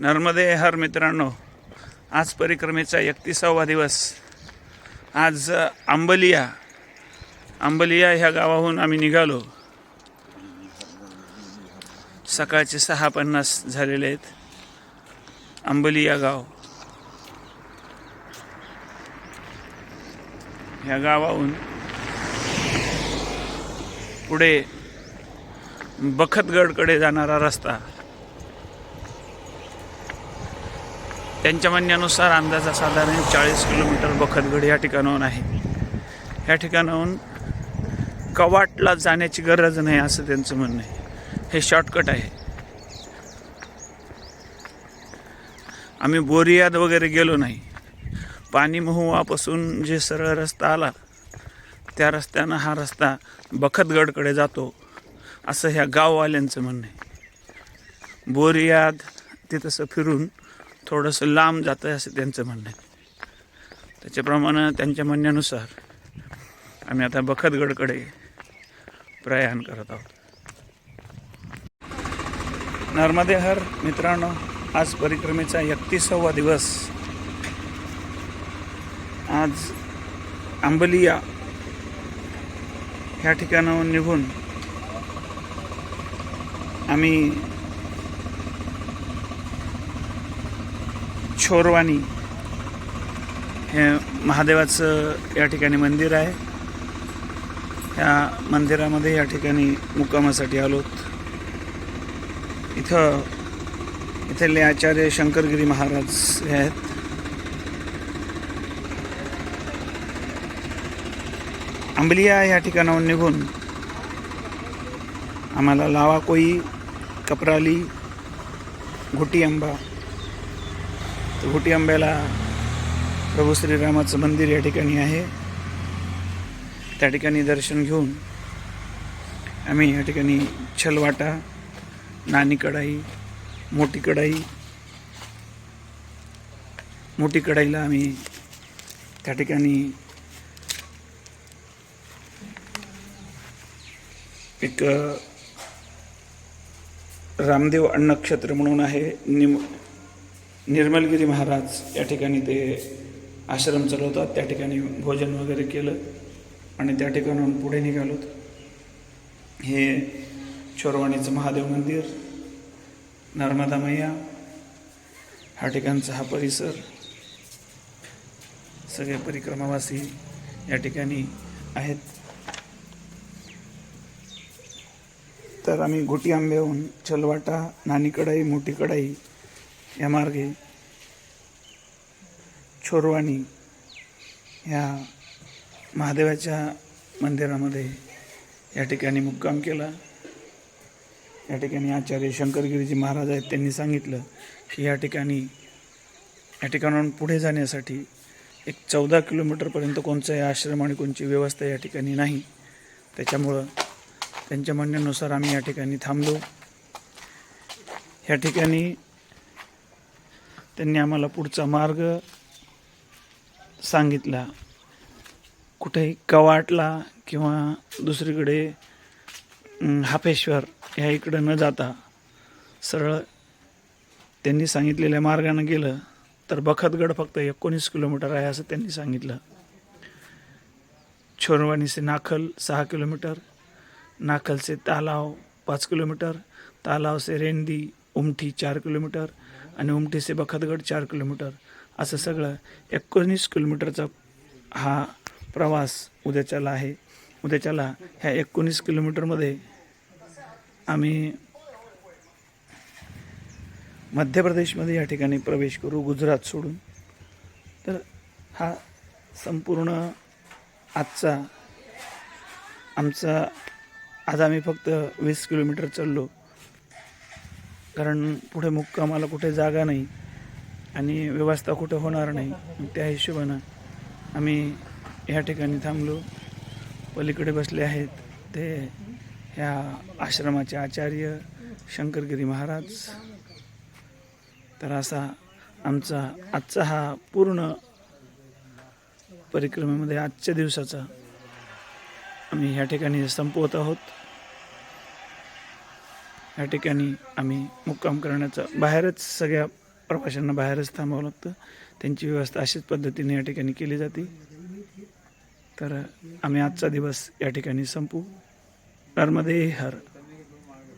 नर्मदे हर मित्रांनो आज परिक्रमेचा एकतीसावा दिवस. आज आंबलिया. आंबलिया ह्या गावाहून आम्ही निघालो. सकाळचे सहा पन्नास झालेले आहेत. आंबलिया गाव. ह्या गावाहून पुढे बखतगडकडे जाणारा रस्ता. त्यांच्या म्हणण्यानुसार अंदाजा साधारण चाळीस किलोमीटर बखतगड या ठिकाणाहून आहे. ह्या ठिकाणाहून कवाटला जाण्याची गरज नाही असं त्यांचं म्हणणं आहे. हे शॉर्टकट आहे. आम्ही बोरियाद वगैरे गेलो नाही. पाणी महुवापासून जे सरळ रस्ता आला त्या रस्त्यानं हा रस्ता बखतगडकडे जातो असं ह्या गाववाल्यांचं म्हणणं आहे. बोरियाद ते तसं फिरून थोडंसं लांब जातं आहे असं त्यांचं म्हणणं आहे. त्याच्याप्रमाणे त्यांच्या म्हणण्यानुसार आम्ही आता बखतगडकडे प्रयाण करत आहोत. नर्मदे हर मित्रांनो आज परिक्रमेचा एकतीसावा दिवस. आज आंबलिया ह्या ठिकाणाहून निघून आम्ही छोरवानी हे महादेवाचं या ठिकाणी मंदिर आहे. या मंदिरामध्ये या ठिकाणी मुक्कामासाठी आलोत. इथं इथले आचार्य शंकरगिरी महाराज हे आहेत. आंबलिया या ठिकाणाहून निघून आम्हाला लावा कोई कपराली घोटी आंबा तर घोटी आंब्याला प्रभू श्रीरामाचं मंदिर या ठिकाणी आहे. त्या ठिकाणी दर्शन घेऊन आम्ही या ठिकाणी छलवाटा नानी कढाई मोठी कढाई मोठी कढाईला आम्ही त्या ठिकाणी एक रामदेव अण्णक्षेत्र म्हणून आहे. निम निर्मलगिरी महाराज या ठिकाणी ते आश्रम चालवतात त्या ठिकाणी भोजन वगैरे केलं आणि त्या ठिकाणाहून पुढे निघालो हे चोरवाणीचं महादेव मंदिर नर्मदा मैया हा ठिकाणचा हा परिसर सगळे परिक्रमावासी या ठिकाणी आहेत. तर आम्ही घोटी आंब्याहून चलवाटा नानी कढाई मोठी कढाई या मार्गे छोरवाणी ह्या महादेवाच्या मंदिरामध्ये या ठिकाणी मुक्काम केला. या ठिकाणी आचार्य शंकरगिरीजी महाराज आहेत त्यांनी सांगितलं की या ठिकाणी या ठिकाणाहून पुढे जाण्यासाठी एक चौदा किलोमीटरपर्यंत कोणचाही आश्रम आणि कोणची व्यवस्था या ठिकाणी नाही. त्याच्यामुळं त्यांच्या म्हणण्यानुसार आम्ही या ठिकाणी थांबलो. ह्या ठिकाणी त्यांनी आम्हाला पुढचा मार्ग सांगितला. कुठेही कवाटला किंवा दुसरीकडे हापेश्वर ह्या इकडं न जाता सरळ त्यांनी सांगितलेल्या मार्गानं गेलं तर बखतगड फक्त एकोणीस किलोमीटर आहे असं त्यांनी सांगितलं. छोरवाणीचे नाखल सहा किलोमीटर नाखलचे तालाव पाच किलोमीटर तालावचे रेंदी उमठी चार किलोमीटर आणि उमटी से बखतगड चार किलोमीटर. असं सगळं एकोणीस किलोमीटरचा हा प्रवास उद्याच्याला आहे. उद्याच्याला ह्या एकोणीस किलोमीटरमध्ये आम्ही मध्य प्रदेशमध्ये या ठिकाणी प्रवेश करू गुजरात सोडून. तर हा संपूर्ण आजचा आमचा आज आम्ही फक्त वीस किलोमीटर चाललो. कारण पुढे मुक्कामाला कुठे जागा नाही आणि व्यवस्था कुठे होणार नाही मग त्या हिशोबानं आम्ही ह्या ठिकाणी थांबलो. पलीकडे बसले आहेत ते ह्या आश्रमाचे आचार्य शंकरगिरी महाराज. तर असा आमचा आजचा हा पूर्ण परिक्रमेमध्ये आजच्या दिवसाचा आम्ही ह्या ठिकाणी संपवत आहोत. या ठिकाणी आम्ही मुक्काम करण्याचा बाहेरच सगळ्या प्रवाशांना बाहेरच थांबावं लागतं. त्यांची व्यवस्था अशाच पद्धतीने या ठिकाणी केली जाते. तर आम्ही आजचा दिवस या ठिकाणी संपू. नर्मदे हर.